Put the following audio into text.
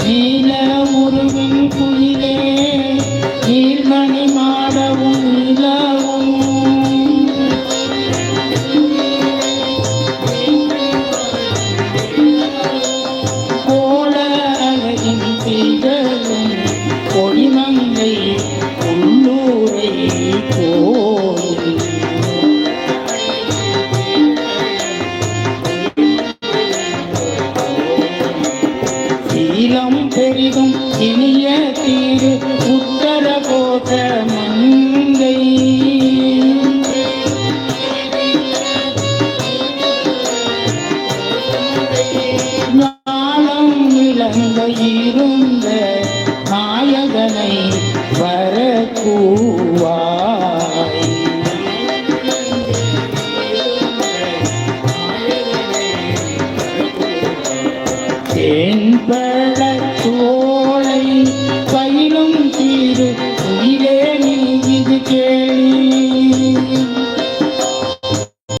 நீல உருவின் குயிலே நீர்மணி மாடவும் நிலவும். கோல அழகின் திகழும் கொடிமங்கை உள்ளூரை போலும் இளம் பெரிதும் இனிய தீரு உத்தர கோத மங்கை ஞானம் விளங்க இருந்த நாயகனை வரக்கூவாய். தென்பட kelly